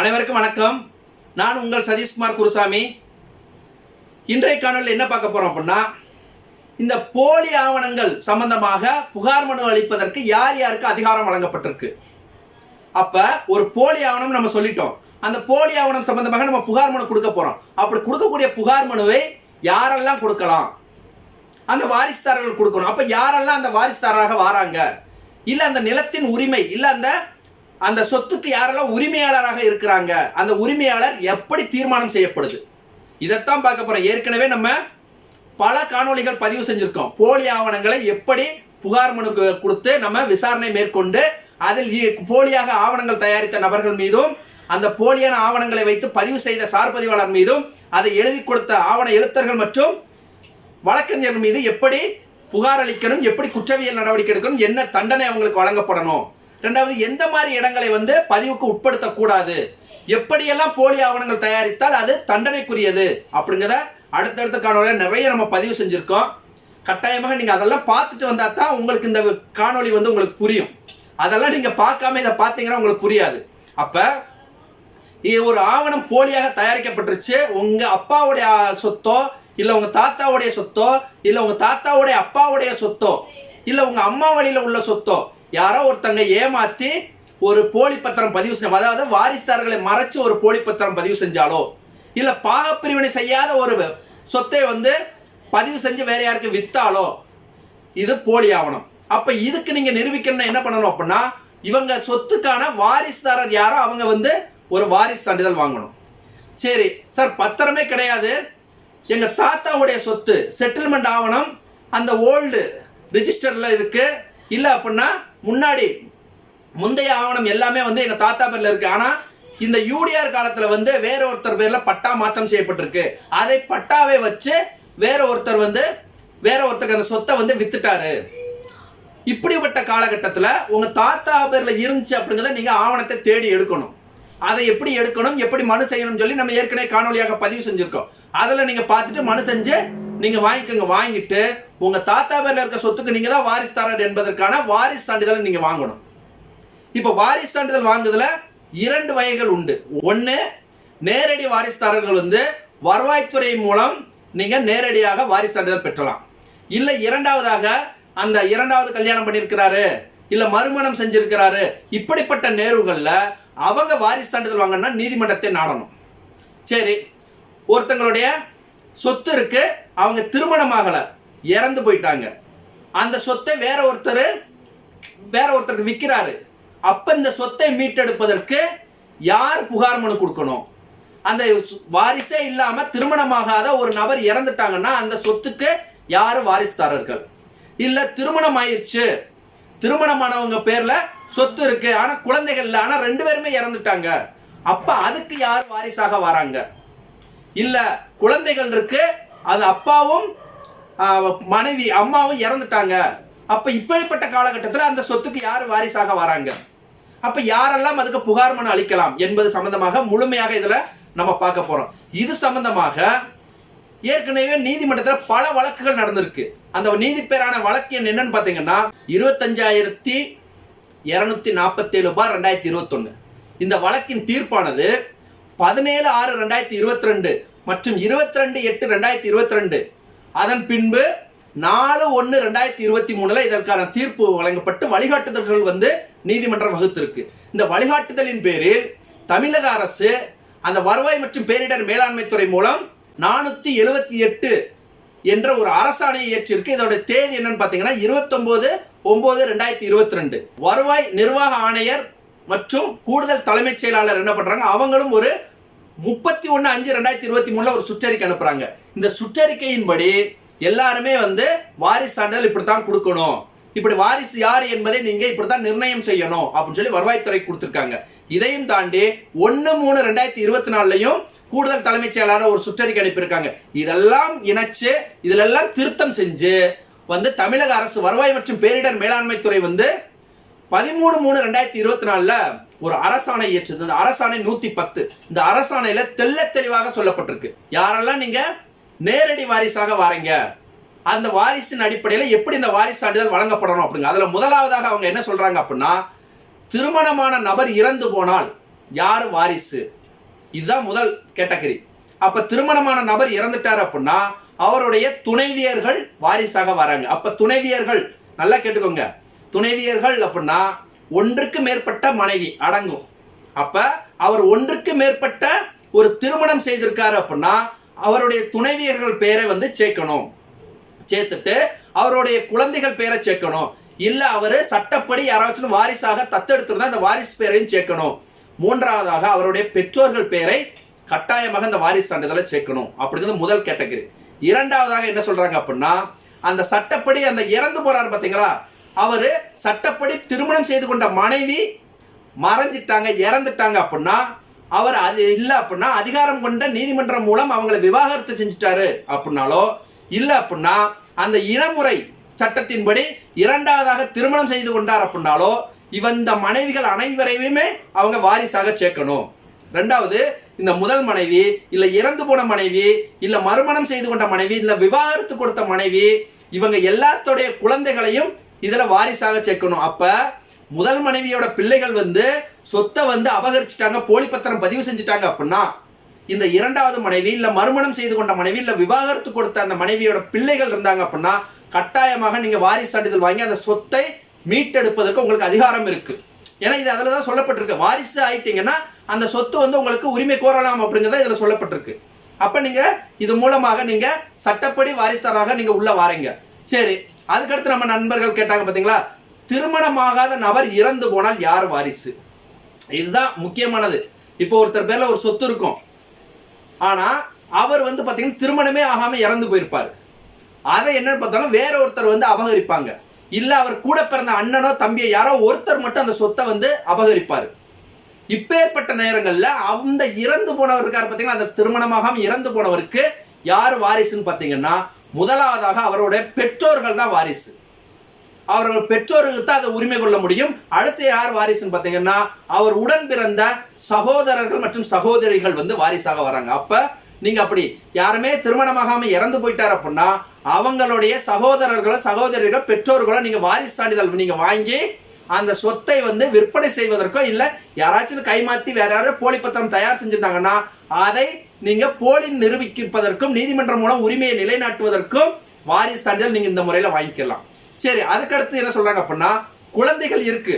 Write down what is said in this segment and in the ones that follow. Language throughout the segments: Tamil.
அனைவருக்கும் வணக்கம். நான் உங்கள் சதீஷ்குமார் குருசாமி. இன்றைய காணொலியில் என்ன பார்க்க போறோம் அப்படின்னா இந்த போலி ஆவணங்கள் சம்பந்தமாக புகார் மனு அளிப்பதற்கு யார் யாருக்கு அதிகாரம் வழங்கப்பட்டிருக்கு. அப்ப ஒரு போலி ஆவணம் நம்ம சொல்லிட்டோம். அந்த போலி ஆவணம் சம்பந்தமாக நம்ம புகார் மனு கொடுக்க போறோம். அப்படி கொடுக்கக்கூடிய புகார் மனுவை யாரெல்லாம் கொடுக்கலாம்? அந்த வாரிசுதாரர்கள் கொடுக்கணும். அப்ப யாரெல்லாம் அந்த வாரிசுதாரராக வராங்க? இல்ல அந்த நிலத்தின் உரிமை இல்ல அந்த அந்த சொத்துக்கு யாரெல்லாம் உரிமையாளராக இருக்கிறாங்க அந்த உரிமையாளர் எப்படி தீர்மானம் செய்யப்படுது? இதைத்தான் பார்க்க போறோம். ஏற்கனவே நம்ம பல காணொளிகள் பதிவு செஞ்சிருக்கோம். போலி ஆவணங்களை எப்படி புகார் மனு கொடுத்து நம்ம விசாரணை மேற்கொண்டு அதில் போலியாக ஆவணங்கள் தயாரித்த நபர்கள் மீதும் அந்த போலியான ஆவணங்களை வைத்து பதிவு செய்த சார் பதிவாளர் மீதும் அதை எழுதி கொடுத்த ஆவண எழுத்தர்கள் மற்றும் வழக்கறிஞர் மீது எப்படி புகார் அளிக்கணும் எப்படி குற்றவியல் நடவடிக்கை எடுக்கணும் என்ன தண்டனை அவங்களுக்கு வழங்கப்படணும் ரெண்டாவது எந்த மாதிரி இடங்களை வந்து பதிவுக்கு உட்படுத்தக்கூடாது? எப்படியெல்லாம் போலி ஆவணங்கள் தயாரித்தால் அது தண்டனைக்குரியது? அப்படிங்கிறத அடுத்தடுத்த காணொலியில் நிறைய நம்ம பதிவு செஞ்சுருக்கோம். கட்டாயமாக நீங்கள் அதெல்லாம் பார்த்துட்டு வந்தால் தான் உங்களுக்கு இந்த காணொளி வந்து உங்களுக்கு புரியும். அதெல்லாம் நீங்கள் பார்க்காம இதை பார்த்தீங்கன்னா உங்களுக்கு புரியாது. அப்போ இது ஒரு ஆவணம் போலியாக தயாரிக்கப்பட்டுருச்சு. உங்கள் அப்பாவுடைய சொத்தோ இல்லை உங்கள் தாத்தாவுடைய சொத்தோ இல்லை உங்கள் தாத்தாவுடைய அப்பாவுடைய சொத்தோ இல்லை உங்கள் அம்மா வழியில் உள்ள சொத்தோ யாரோ ஒருத்தங்க ஏமாத்தி ஒரு போலி பத்திரம் பதிவு செஞ்ச அதாவது வாரிசுதாரர்களை மறைச்சு ஒரு போலி பத்திரம் பதிவு செஞ்சாலோ இல்ல பாகப்பிரிவினை செய்யாத ஒரு சொத்தை வந்து பதிவு செஞ்சு வேற யாருக்கு வித்தாலோ இது போலி ஆவணம். அப்ப இதுக்கு நீங்க நிரூபிக்கணும்னா என்ன பண்ணணும் அப்படின்னா இவங்க சொத்துக்கான வாரிசுதாரர் யாரோ அவங்க வந்து ஒரு வாரிசு சான்றிதழ் வாங்கணும். சரி சார் பத்திரமே கிடையாது. எங்கள் தாத்தாவுடைய சொத்து செட்டில்மெண்ட் ஆவணம் அந்த ஓல்டு ரிஜிஸ்டரில் இருக்குது இல்லை அப்படின்னா முன்னாடி முந்தைய ஆவணம் எல்லாமே வந்து எங்கள் தாத்தா பேரில் இருக்கு. ஆனால் இந்த யூடிஆர் காலத்தில் வந்து வேற ஒருத்தர் பேரில் பட்டா மாற்றம் செய்யப்பட்டிருக்கு. அதை பட்டாவே வச்சு வேற ஒருத்தர் வந்து வேற ஒருத்தருக்கு அந்த சொத்தை வந்து வித்துட்டாரு. இப்படிப்பட்ட காலகட்டத்தில் உங்கள் தாத்தா பேரில் இருந்துச்சு அப்படிங்கிறத நீங்கள் ஆவணத்தை தேடி எடுக்கணும். அதை எப்படி எடுக்கணும் எப்படி மனு செய்யணும்னு சொல்லி நம்ம ஏற்கனவே காணொலியாக பதிவு செஞ்சுருக்கோம். அதில் நீங்கள் பார்த்துட்டு மனு செஞ்சு நீங்க வாங்கிக்கோங்க வாங்கிட்டு உங்க தாத்தா பேர்ல இருக்க சொத்துக்கு நீங்க தான் வாரிசு வாரிசுதாரர் என்பதற்கான வாரிசு சான்றிதழை நீங்க வாங்கணும். இப்போ வாரிசு சான்றிதழ் வாங்குறதுல இரண்டு வகைகள் உண்டு. ஒன்று நேரடி வாரிசுதாரர்கள் வந்து வருவாய்த்துறை மூலம் நீங்க நேரடியாக வாரிசு சான்றிதழ் பெற்றலாம். இல்லை இரண்டாவதாக அந்த இரண்டாவது கல்யாணம் பண்ணியிருக்கிறாரு இல்ல மறுமணம் செஞ்சிருக்கிறாரு இப்படிப்பட்ட நேர்வுகள்ல அவங்க வாரிசு சான்றிதழ் வாங்கணும்னா நீதிமன்றத்தை நாடணும். சரி ஒருத்தங்களுடைய சொத்து இருக்கு அவங்க திருமணமாகல இறந்து போயிட்டாங்க. அந்த சொத்தை வேற ஒருத்தர் வேற ஒருத்தருக்கு விற்கிறாரு அப்ப இந்த சொத்தை மீட்டெடுப்பதற்கு யார் புகார் மனு கொடுக்கணும்? அந்த வாரிசே இல்லாம திருமணமாகாத ஒரு நபர் இறந்துட்டாங்கன்னா அந்த சொத்துக்கு யார் வாரிசுதாரர்கள்? இல்ல திருமணம் ஆயிடுச்சு திருமணமானவங்க பேர்ல சொத்து இருக்கு. ஆனா குழந்தைகள் இல்லை. ஆனா ரெண்டு பேருமே இறந்துட்டாங்க. அப்ப அதுக்கு யார் வாரிசாக வராங்க? இல்ல குழந்தைகள் இருக்கு. அது அப்பாவும் மனைவி அம்மாவும் இறந்துட்டாங்க. அப்போ இப்படிப்பட்ட காலகட்டத்தில் அந்த சொத்துக்கு யார் வாரிசாக வராங்க? அப்போ யாரெல்லாம் அதுக்கு புகார் மனு அளிக்கலாம் என்பது சம்பந்தமாக முழுமையாக இதில் நம்ம பார்க்க போகிறோம் இது சம்பந்தமாக ஏற்கனவே நீதிமன்றத்தில் பல வழக்குகள் நடந்திருக்கு. அந்த நீதி பேரான வழக்கு எண் என்னன்னு பார்த்தீங்கன்னா இருபத்தஞ்சாயிரத்தி இரநூத்தி நாற்பத்தேழு பார் ரெண்டாயிரத்தி இருபத்தொன்னு. இந்த வழக்கின் தீர்ப்பானது பதினேழு ஆறு ரெண்டாயிரத்தி இருபத்தி ரெண்டு மற்றும் இருபத்தி ரெண்டு எட்டு ரெண்டாயிரத்தி இருபத்தி ரெண்டு அதன் பின்பு நாலு ஒன்று ரெண்டாயிரத்தி இருபத்தி மூணில் இதற்கான தீர்ப்பு வழங்கப்பட்டு வழிகாட்டுதல்கள் வந்து நீதிமன்றம் வகுத்திருக்கு. இந்த வழிகாட்டுதலின் பேரில் தமிழக அரசு அந்த வருவாய் மற்றும் பேரிடர் மேலாண்மை துறை மூலம் நானூற்றி எழுபத்தி எட்டு என்ற ஒரு அரசாணையை ஏற்றிருக்கு இதோட தேதி என்னன்னு பார்த்தீங்கன்னா இருபத்தொம்போது ஒம்பது ரெண்டாயிரத்தி இருபத்தி ரெண்டு வருவாய் நிர்வாக ஆணையர் மற்றும் கூடுதல் தலைமைச் செயலாளர் என்ன பண்ணுறாங்க அவங்களும் ஒரு முப்பத்தி ஒன்று அஞ்சு ரெண்டாயிரத்தி இருபத்தி மூணில் ஒரு சுற்றறிக்கை அனுப்புறாங்க. இந்த சுற்றறிக்கையின்படி எல்லாருமே வந்து வாரிசு சான்றிதழ் இப்படித்தான் கொடுக்கணும். இப்படி வாரிசு யார் என்பதை நீங்கள் இப்படி தான் நிர்ணயம் செய்யணும் அப்படின்னு சொல்லி வருவாய்த்துறை கொடுத்துருக்காங்க. இதையும் தாண்டி ஒன்று மூணு ரெண்டாயிரத்தி இருபத்தி நாலுலையும் கூடுதல் தலைமைச் செயலாளர் ஒரு சுற்றறிக்கை அனுப்பியிருக்காங்க. இதெல்லாம் இணைச்சு இதிலெல்லாம் திருத்தம் செஞ்சு வந்து தமிழக அரசு வருவாய் மற்றும் பேரிடர் மேலாண்மை துறை வந்து பதிமூணு மூணு ரெண்டாயிரத்தி இருபத்தி நாலில் ஒரு அரசாணை இயற்றுது அந்த அரசாணை நூத்தி பத்து இந்த அரசாணையில தெள்ள தெளிவாக சொல்லப்பட்டிருக்கு. யாரெல்லாம் நீங்க? நேரடி வாரிசாக வாரீங்க. அந்த வாரிசின் அடிப்படையில் எப்படி இந்த வாரிசு சான்றிதழ் வழங்கப்படணும் அப்படிங்க? அதில் முதலாவதாக அவங்க என்ன சொல்கிறாங்க அப்படின்னா திருமணமான நபர் இறந்து போனால் யார் வாரிசு? இதுதான் முதல் கேட்டகரி. அப்போ திருமணமான நபர் இறந்துட்டார் அப்படின்னா அவருடைய துணைவியர்கள் வாரிசாக வராங்க. அப்போ துணைவியர்கள் நல்லா கேட்டுக்கோங்க. துணைவியர்கள் அப்படின்னா ஒன்றுக்கு மேற்பட்ட மனைவி அடங்கும். அப்ப அவர் ஒன்றுக்கு மேற்பட்ட ஒரு திருமணம் செய்திருக்காரு அப்படின்னா அவருடைய துணைவியர்கள் பேரை வந்து சேர்க்கணும். சேர்த்துட்டு அவருடைய குழந்தைகள் பேரை சேர்க்கணும். இல்ல அவரு சட்டப்படி யாராச்சும் வாரிசாக தத்தெடுத்திருந்தா அந்த வாரிசு பேரையும் சேர்க்கணும். மூன்றாவதாக அவருடைய பெற்றோர்கள் பேரை கட்டாயமாக அந்த வாரிசு சான்றிதழை சேர்க்கணும். அப்படிங்கிறது முதல் கேட்டகரி. இரண்டாவதாக என்ன சொல்றாங்க அப்படின்னா அந்த சட்டப்படி அந்த இறந்து போறாரு பாத்தீங்களா? அவர் சட்டப்படி திருமணம் செய்து கொண்ட மனைவி மறைஞ்சிட்டாங்க இறந்துட்டாங்க அப்படின்னா அவர் அது இல்லை அப்படின்னா அதிகாரம் கொண்ட நீதிமன்றம் மூலம் அவங்களை விவாகரத்து செஞ்சுட்டாரு அப்படின்னாலோ இல்லை அப்படின்னா அந்த இனமுறை சட்டத்தின்படி இரண்டாவதாக திருமணம் செய்து கொண்டார் அப்படின்னாலோ இவன் இந்த மனைவிகள் அனைவரையுமே அவங்க வாரிசாக சேர்க்கணும். ரெண்டாவது இந்த முதல் மனைவி இல்லை இறந்து போன மனைவி இல்லை மறுமணம் செய்து கொண்ட மனைவி இல்லை விவாகரத்து கொடுத்த மனைவி இவங்க எல்லாத்தோடைய குழந்தைகளையும் இதில் வாரிசாக சேர்க்கணும். அப்போ முதல் மனைவியோட பிள்ளைகள் வந்து சொத்தை வந்து அபகரிச்சிட்டாங்க போலி பத்திரம் பதிவு செஞ்சுட்டாங்க அப்படின்னா இந்த இரண்டாவது மனைவி இல்லை மறுமணம் செய்து கொண்ட மனைவி இல்லை விவாகரத்து கொடுத்த அந்த மனைவியோட பிள்ளைகள் இருந்தாங்க அப்படின்னா கட்டாயமாக நீங்கள் வாரிசு சான்றிதழ் வாங்கி அந்த சொத்தை மீட்டெடுப்பதற்கு உங்களுக்கு அதிகாரம் இருக்குது ஏன்னா இது அதில் தான் சொல்லப்பட்டிருக்கு. வாரிசு ஆயிட்டீங்கன்னா அந்த சொத்து வந்து உங்களுக்கு உரிமை கோரலாம் அப்படிங்கிறத இதில் சொல்லப்பட்டிருக்கு. அப்போ நீங்கள் இது மூலமாக நீங்கள் சட்டப்படி வாரிசுதாராக நீங்கள் உள்ளே வாரீங்க. சரி அதுக்கடுத்து நம்ம நண்பர்கள் கேட்டாங்க பார்த்தீங்களா திருமணமாகாத நபர் இறந்து போனால் யார் வாரிசு? இதுதான் முக்கியமானது. இப்போ ஒருத்தர் பேரில் ஒரு சொத்து இருக்கும். ஆனால் அவர் வந்து பார்த்தீங்கன்னா திருமணமே ஆகாமல் இறந்து போயிருப்பார். அதை என்னன்னு பார்த்தாலும் வேற ஒருத்தர் வந்து அபகரிப்பாங்க. இல்லை அவர் கூட பிறந்த அண்ணனோ தம்பியோ யாரோ ஒருத்தர் மட்டும் அந்த சொத்தை வந்து அபகரிப்பார். இப்பேற்பட்ட நேரங்களில் அந்த இறந்து போனவர் இருக்காரு அந்த திருமணமாகாமல் இறந்து போனவருக்கு யார் வாரிசுன்னு பார்த்தீங்கன்னா முதலாவதாக அவருடைய பெற்றோர்கள் தான் வாரிசு. அவர்கள் பெற்றோர்களுக்கு தான் அதை உரிமை கொள்ள முடியும். அடுத்து யார் வாரிசுன்னு பார்த்தீங்கன்னா அவர் உடன் பிறந்த சகோதரர்கள் மற்றும் சகோதரிகள் வந்து வாரிசாக வராங்க. அப்போ நீங்கள் அப்படி யாருமே திருமணமாகாம இறந்து போயிட்டார் அப்படின்னா அவங்களுடைய சகோதரர்களோ சகோதரிகளோ பெற்றோர்களோ நீங்கள் வாரிசு சான்றிதழ் நீங்கள் வாங்கி அந்த சொத்தை வந்து விற்பனை செய்வதற்கோ இல்லை யாராச்சும் கைமாற்றி வேற யாராவது போலி பத்திரம் தயார் செஞ்சிருந்தாங்கன்னா அதை நீங்க போலி நிரூபிப்பதற்கும் நீதிமன்றம் மூலம் உரிமையை நிலைநாட்டுவதற்கும் வாரிசு சான்றிதழ் நீங்க இந்த முறையில வாங்கிக்கலாம். சரி அதுக்கடுத்து என்ன சொல்றாங்க அப்படின்னா குழந்தைகள் இருக்கு.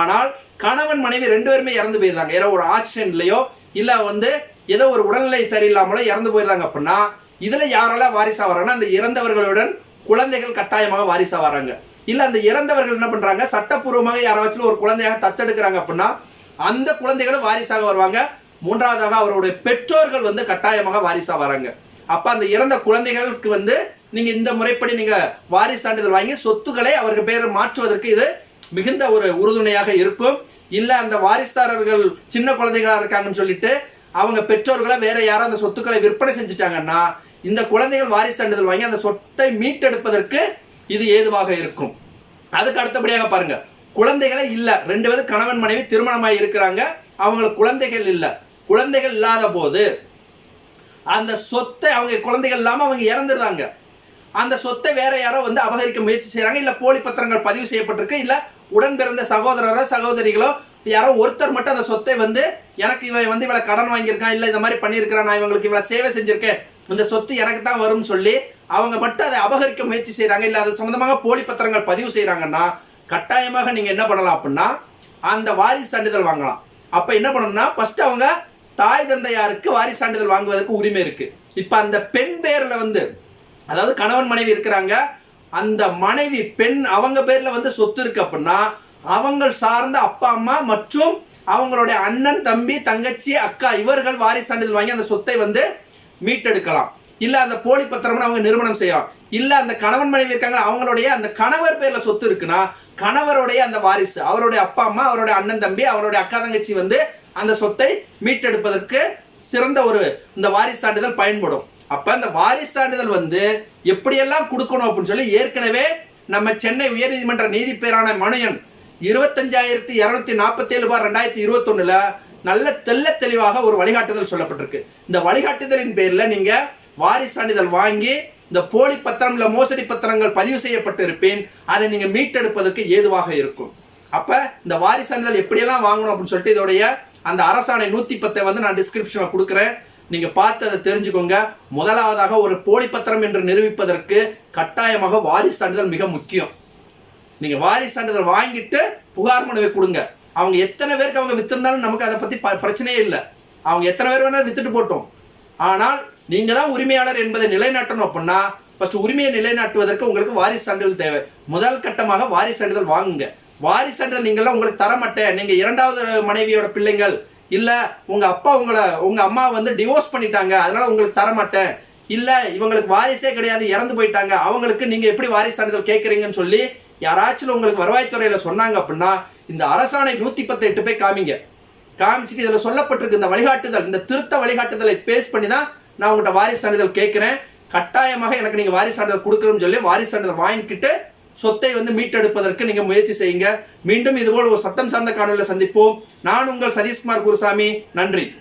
ஆனால் கணவன் மனைவி ரெண்டு பேருமே இறந்து போயிருந்தாங்க ஏதோ ஒரு ஆக்சிடென்ட்லயோ இல்ல வந்து ஏதோ ஒரு உடல்நிலை சரியில்லாமலோ இறந்து போயிருந்தாங்க அப்படின்னா இதுல யாரெல்லாம் வாரிசா வராங்கன்னா அந்த இறந்தவர்களுடன் குழந்தைகள் கட்டாயமாக வாரிசா வராங்க இல்ல அந்த இறந்தவர்கள் என்ன பண்றாங்க? சட்டப்பூர்வமாக யாராச்சும் ஒரு குழந்தையாக தத்தெடுக்கிறாங்க அப்படின்னா அந்த குழந்தைகளும் வாரிசாக வருவாங்க. மூன்றாவதாக அவருடைய பெற்றோர்கள் வந்து கட்டாயமாக வாரிசா வராங்க. அப்ப அந்த இறந்த குழந்தைகளுக்கு வந்து நீங்க இந்த முறைப்படி நீங்க வாரிசு சான்றிதழ் வாங்கி சொத்துக்களை அவருக்கு பேர் மாற்றுவதற்கு இது மிகுந்த ஒரு உறுதுணையாக இருக்கும். இல்ல அந்த வாரிசுதாரர்கள் சின்ன குழந்தைகளா இருக்காங்கன்னு சொல்லிட்டு அவங்க பெற்றோர்களை வேற யாரும் அந்த சொத்துக்களை விற்பனை செஞ்சுட்டாங்கன்னா இந்த குழந்தைகள் வாரிசு சான்றிதழ் வாங்கி அந்த சொத்தை மீட்டெடுப்பதற்கு இது ஏதுவாக இருக்கும். அதுக்கு அடுத்தபடியாக பாருங்க. குழந்தைகளே இல்ல. ரெண்டு பேரும் கணவன் மனைவி திருமணமாய் இருக்கிறாங்க. அவங்களுக்கு குழந்தைகள் இல்லை. குழந்தைகள் இல்லாத போது அந்த சொத்தை அவங்க குழந்தைகள் இல்லாமல் அவங்க இறந்துடுறாங்க. அந்த சொத்தை வேற யாரோ வந்து அபகரிக்க முயற்சி செய்கிறாங்க இல்லை போலி பத்திரங்கள் பதிவு செய்யப்பட்டிருக்கு. இல்லை உடன் பிறந்த சகோதரரோ சகோதரிகளோ யாரோ ஒருத்தர் மட்டும் அந்த சொத்தை வந்து எனக்கு இவன் வந்து இவளை கடன் வாங்கியிருக்கான் இல்லை இந்த மாதிரி பண்ணியிருக்கிறான் நான் இவங்களுக்கு இவ்வளோ சேவை செஞ்சுருக்கேன் இந்த சொத்து எனக்கு தான் வரும்னு சொல்லி அவங்க மட்டும் அதை அபகரிக்க முயற்சி செய்கிறாங்க இல்லை அது சம்மந்தமாக போலி பத்திரங்கள் பதிவு செய்கிறாங்கன்னா கட்டாயமாக நீங்கள் என்ன பண்ணலாம் அப்படின்னா அந்த வாரிசு சான்றிதழ் வாங்கலாம். அப்போ என்ன பண்ணணும்னா ஃபஸ்ட்டு அவங்க தாய் தந்தையாருக்கு வாரிசு சான்றிதழ் வாங்குவதற்கு உரிமை இருக்கு. இப்ப அந்த பெண் பேர்ல வந்து அதாவது கணவன் மனைவி இருக்கிறாங்க அந்த மனைவி பெண் அவங்க பேர்ல வந்து சொத்து இருக்கு அப்படின்னா அவங்க சார்ந்த அப்பா அம்மா மற்றும் அவங்களுடைய அண்ணன் தம்பி தங்கச்சி அக்கா இவர்கள் வாரிசு சான்றிதழ் வாங்கி அந்த சொத்தை வந்து மீட்டெடுக்கலாம். இல்ல அந்த போலி பத்திரம்னு அவங்க நிறுவனம் செய்யலாம். இல்ல அந்த கணவன் மனைவி இருக்காங்க அவங்களுடைய அந்த கணவர் பேர்ல சொத்து இருக்குன்னா கணவருடைய அந்த வாரிசு அவருடைய அப்பா அம்மா அவருடைய அண்ணன் தம்பி அவருடைய அக்கா தங்கச்சி வந்து அந்த சொத்தை மீட்டெடுப்பதற்கு சிறந்த ஒரு இந்த வாரிசு சான்றிதழ் பயன்படும். அப்ப இந்த வாரிசு சான்றிதழ் வந்து எப்படியெல்லாம் கொடுக்கணும் அப்படின்னு சொல்லி ஏற்கனவே நம்ம சென்னை உயர்நீதிமன்ற நீதிபேரான மணியன் இருபத்தஞ்சாயிரத்தி இருநூத்தி நாற்பத்தி ஏழு பார் ரெண்டாயிரத்தி இருபத்தொன்னுல நல்ல தெள்ள தெளிவாக ஒரு வழிகாட்டுதல் சொல்லப்பட்டிருக்கு. இந்த வழிகாட்டுதலின் பேர்ல நீங்க வாரிசு சான்றிதழ் வாங்கி இந்த போலி பத்திரம்ல மோசடி பத்திரங்கள் பதிவு செய்யப்பட்டு இருப்பேன் அதை நீங்க மீட்டெடுப்பதற்கு ஏதுவாக இருக்கும். அப்ப இந்த வாரிசு சான்றிதழ் எப்படியெல்லாம் வாங்கணும் அப்படின்னு சொல்லிட்டு இதோடைய அந்த அரசாணை நூத்தி பத்தை வந்து நான் டிஸ்கிரிப்ஷனில் கொடுக்குறேன். நீங்க பார்த்து அதை தெரிஞ்சுக்கோங்க. முதலாவதாக ஒரு போலி பத்திரம் என்று நிரூபிப்பதற்கு கட்டாயமாக வாரிசு சான்றிதழ் மிக முக்கியம். நீங்க வாரிசு சான்றிதழ் வாங்கிட்டு புகார் மனுவை கொடுங்க. அவங்க எத்தனை பேருக்கு அவங்க வித்திருந்தாலும் நமக்கு அதை பத்தி ப- பிரச்சனையே இல்லை. அவங்க எத்தனை பேர் வேணாலும் வித்துட்டு போட்டோம். ஆனால் நீங்க தான் உரிமையாளர் என்பதை நிலைநாட்டணும் அப்படின்னா ஃபர்ஸ்ட் உரிமையை நிலைநாட்டுவதற்கு உங்களுக்கு வாரிசு சான்றிதழ் தேவை. முதல் கட்டமாக வாரிசு சான்றிதழ் வாங்குங்க. வாரிசன்ற சான்றிதழ் நீங்களாம் உங்களுக்கு தர மாட்டேன் இரண்டாவது மனைவியோட பிள்ளைங்கள் இல்லை உங்கள் அப்பா உங்களை உங்கள் அம்மா வந்து டிவோர்ஸ் பண்ணிட்டாங்க அதனால் உங்களுக்கு தரமாட்டேன். இல்லை இவங்களுக்கு வாரிசே கிடையாது இறந்து போயிட்டாங்க. அவங்களுக்கு நீங்கள் எப்படி வாரிசு சான்றிதழ் கேட்குறீங்கன்னு சொல்லி யாராச்சும் உங்களுக்கு வருவாய்த்துறையில் சொன்னாங்க அப்படின்னா இந்த அரசாணை நூற்றி பத்து எட்டு போய் காமிங்க. காமிச்சிட்டு இதில் சொல்லப்பட்டிருக்கு இந்த வழிகாட்டுதல் இந்த திருத்த வழிகாட்டுதலை பேஸ் பண்ணி தான் நான் உங்கள்கிட்ட வாரிசு சான்றிதழ் கேட்குறேன் கட்டாயமாக எனக்கு நீங்கள் வாரிசு சான்றிதழ் கொடுக்கணும்னு சொல்லி வாரிசு சான்றிதழ் வாங்கிக்கிட்டு சொத்தை வந்து மீட்டெடுப்பதற்கு நீங்க முயற்சி செய்யுங்க. மீண்டும் இதுபோல் ஒரு சட்டம் சார்ந்த காணொலியில் சந்திப்போம். நான் உங்கள் சதீஷ்குமார் குருசாமி. நன்றி.